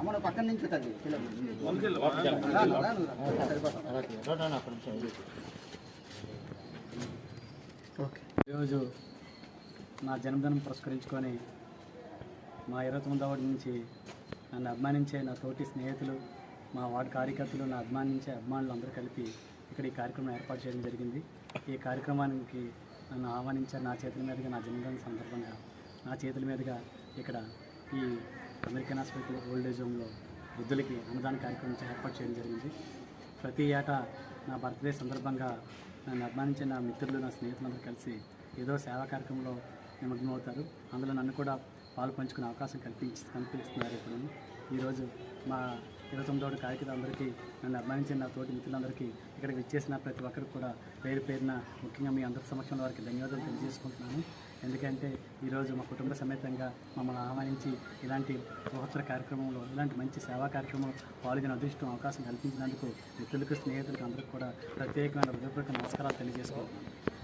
అమ్మ పక్కన నుంచి తల్లి ఈరోజు నా జన్మదినం పురస్కరించుకొని మా ఇరవై తొమ్మిదవ నుంచి నన్ను అభిమానించే నా తోటి స్నేహితులు మా వార్డు కార్యకర్తలు నా అభిమానించే అభిమానులు అందరూ కలిపి ఇక్కడ ఈ కార్యక్రమం ఏర్పాటు చేయడం జరిగింది. ఈ కార్యక్రమానికి నన్ను ఆహ్వానించారు నా చేతుల మీదుగా నా జన్మదిన సందర్భంగా నా చేతుల మీదుగా ఇక్కడ ఈ అమెరికన్ హాస్పిటల్ ఓల్డ్ ఏజ్ హోమ్లో వృద్ధులకి అన్నదాన కార్యక్రమం ఏర్పాటు చేయడం జరిగింది. ప్రతి ఏటా నా బర్త్డే సందర్భంగా నన్ను అభిమానించే నా మిత్రులు నా స్నేహితులందరూ కలిసి ఏదో సేవా కార్యక్రమంలో నిమగ్నం అవుతారు అందులో నన్ను కూడా పాలు పంచుకునే అవకాశం కల్పించి కల్పిస్తున్నారు ఇప్పుడు ఈరోజు మా ఇరవై తొమ్మిదవ కార్యకర్తలందరికీ నన్ను అభిమానించిన నా తోటి మిత్రులందరికీ ఇక్కడికి విచ్చేసిన ప్రతి ఒక్కరికి కూడా పేరు పేరున ముఖ్యంగా మీ అందరి సమక్షంలో వారికి ధన్యవాదాలు తెలియజేసుకుంటున్నాను. ఎందుకంటే ఈరోజు మా కుటుంబ సమేతంగా మమ్మల్ని ఆహ్వానించి ఇలాంటి బృహత్తర కార్యక్రమంలో ఇలాంటి మంచి సేవా కార్యక్రమం పాల్గొనే అదృష్టం అవకాశం కల్పించినందుకు మిత్రులకు స్నేహితులకు అందరికీ కూడా ప్రత్యేకమైన హృదయపూర్వక నమస్కారాలు తెలియజేసుకుంటున్నాను.